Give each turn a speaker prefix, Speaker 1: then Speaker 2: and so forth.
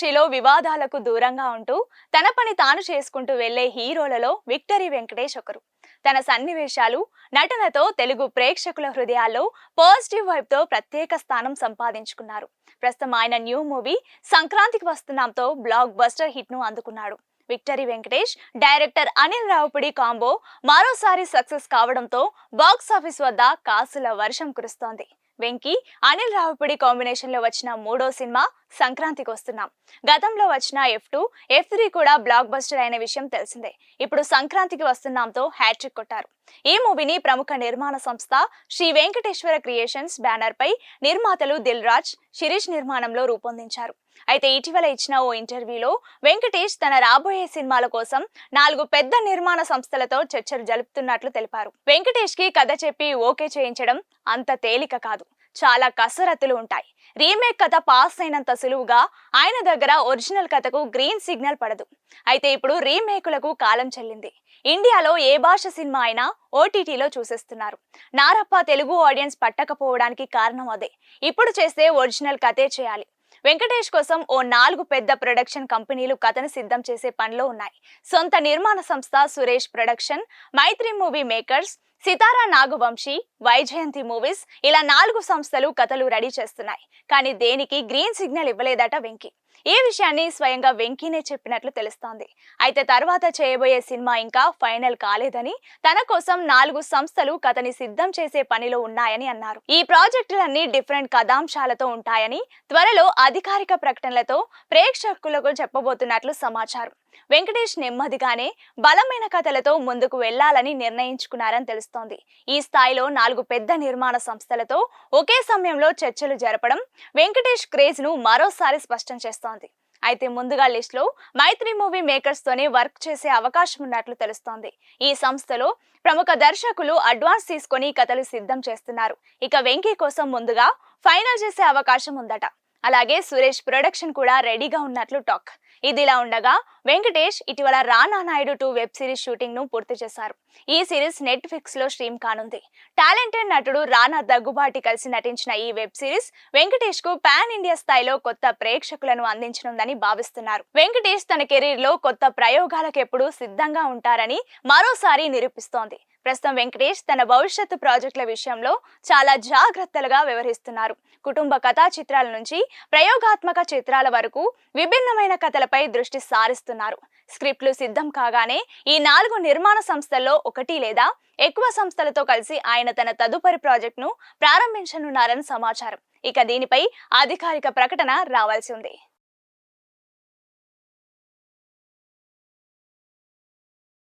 Speaker 1: ఇండస్ట్రీలో వివాదాలకు దూరంగా ఉంటూ తన పని తాను చేసుకుంటూ వెళ్ళే హీరోలలో విక్టరీ వెంకటేష్ ఒకరు. తన సన్నివేశాలు నటనతో తెలుగు ప్రేక్షకుల హృదయాల్లో పాజిటివ్ వైపుతో ప్రత్యేక స్థానం సంపాదించుకున్నారు. ప్రస్తుతం ఆయన న్యూ మూవీ సంక్రాంతికి వస్తున్నాంతో బ్లాక్ బస్టర్ హిట్ను అందుకున్నాడు. Victory Venkatesh director Anil Ravipudi combo మరోసారి సక్సెస్ కావడంతో బాక్స్ ఆఫీస్ వద్ద కాసుల వర్షం కురుస్తోంది. వెంకీ అనిల్ రావుపుడి కాంబినేషన్లో వచ్చిన మూడో సినిమా సంక్రాంతికి వస్తున్నాం గతంలో వచ్చిన ఎఫ్ టూ ఎఫ్ త్రీ కూడా బ్లాక్ బస్టర్ అయిన విషయం తెలిసిందే. ఇప్పుడు సంక్రాంతికి వస్తున్నాంతో హ్యాట్రిక్ కొట్టారు. ఈ మూవీని ప్రముఖ నిర్మాణ సంస్థ శ్రీ వెంకటేశ్వర క్రియేషన్స్ బ్యానర్ పై నిర్మాతలు దిల్ రాజ్ శిరీష్ నిర్మాణంలో రూపొందించారు. అయితే ఇటీవల ఇచ్చిన ఓ ఇంటర్వ్యూలో వెంకటేష్ తన రాబోయే సినిమాల కోసం నాలుగు పెద్ద నిర్మాణ సంస్థలతో చర్చలు జరుపుతున్నట్లు తెలిపారు. వెంకటేష్కి కథ చెప్పి ఓకే చేయించడం అంత తేలిక కాదు. చాలా కసరత్తులు ఉంటాయి. రీమేక్ కథ పాస్ అయినంత సులువుగా ఆయన దగ్గర ఒరిజినల్ కథకు గ్రీన్ సిగ్నల్ పడదు. అయితే ఇప్పుడు రీమేకులకు కాలం చెల్లింది. ఇండియాలో ఏ భాష సినిమా అయినా ఓటీటీలో చూసేస్తున్నారు. నారప్ప తెలుగు ఆడియన్స్ పట్టకపోవడానికి కారణం అదే. ఇప్పుడు చేస్తే ఒరిజినల్ కథే చేయాలి. వెంకటేష్ కోసం ఓ నాలుగు పెద్ద ప్రొడక్షన్ కంపెనీలు కథను సిద్ధం చేసే పనిలో ఉన్నాయి. సొంత నిర్మాణ సంస్థ Suresh production Mythri movie makers Sithara Nagavamsi Vyjayanthi movies ఇలా నాలుగు సంస్థలు కథలు రెడీ చేస్తున్నాయి. కానీ దేనికి గ్రీన్ సిగ్నల్ ఇవ్వలేదట వెంకీ. ఈ విషయాన్ని స్వయంగా వెంకీనే చెప్పినట్లు తెలుస్తోంది. అయితే తర్వాత చేయబోయే సినిమా ఇంకా ఫైనల్ కాలేదని తన కోసం నాలుగు సంస్థలు కథని సిద్ధం చేసే పనిలో ఉన్నాయని అన్నారు. ఈ ప్రాజెక్టులన్నీ డిఫరెంట్ కథాంశాలతో ఉంటాయని త్వరలో అధికారిక ప్రకటనలతో ప్రేక్షకులకు చెప్పబోతున్నట్లు సమాచారం. వెంకటేష్ నెమ్మదిగానే బలమైన కథలతో ముందుకు వెళ్ళాలని నిర్ణయించుకున్నారని తెలుస్తోంది. ఈ స్థాయిలో నాలుగు పెద్ద నిర్మాణ సంస్థలతో ఒకే సమయంలో చర్చలు జరపడం వెంకటేష్ క్రేజ్ను మరోసారి స్పష్టం చేస్తోంది. అయితే ముందుగా లిస్ట్లో మైత్రి మూవీ మేకర్స్ తోనే వర్క్ చేసే అవకాశం ఉన్నట్లు తెలుస్తోంది. ఈ సంస్థలో ప్రముఖ దర్శకులు అడ్వాన్స్ తీసుకొని కథలు సిద్ధం చేస్తున్నారు. ఇక వెంకీ కోసం ముందుగా ఫైనల్ చేసే అవకాశం ఉందట. అలాగే సురేష్ ప్రొడక్షన్ కూడా రెడీగా ఉన్నట్లు టాక్. ఇదిలా ఉండగా వెంకటేష్ ఇటీవల Rana Naidu two web series షూటింగ్ను పూర్తి చేశారు. ఈ సిరీస్ నెట్ఫ్లిక్స్లో స్ట్రీమ్ కానుంది. టాలెంటెడ్ నటుడు రానా దగ్గుబాటి కలిసి నటించిన ఈ వెబ్ సిరీస్ వెంకటేష్కు పాన్ ఇండియా స్థాయిలో కొత్త ప్రేక్షకులను అందించనుందని భావిస్తున్నారు. వెంకటేష్ తన కెరీర్లో కొత్త ప్రయోగాలకు ఎప్పుడూ సిద్ధంగా ఉంటారని మరోసారి నిరూపిస్తోంది. ప్రస్తుతం వెంకటేష్ తన భవిష్యత్తు ప్రాజెక్టుల విషయంలో చాలా జాగ్రత్తలుగా వ్యవహరిస్తున్నారు. కుటుంబ కథా చిత్రాల నుంచి ప్రయోగాత్మక చిత్రాల వరకు విభిన్నమైన కథలపై దృష్టి సారిస్తున్నారు. స్క్రిప్ట్లు సిద్ధం కాగానే ఈ నాలుగు నిర్మాణ సంస్థల్లో ఒకటి లేదా ఎక్కువ సంస్థలతో కలిసి ఆయన తన తదుపరి ప్రాజెక్టును ప్రారంభించనున్నారని సమాచారం. ఇక దీనిపై అధికారిక ప్రకటన రావాల్సి ఉంది.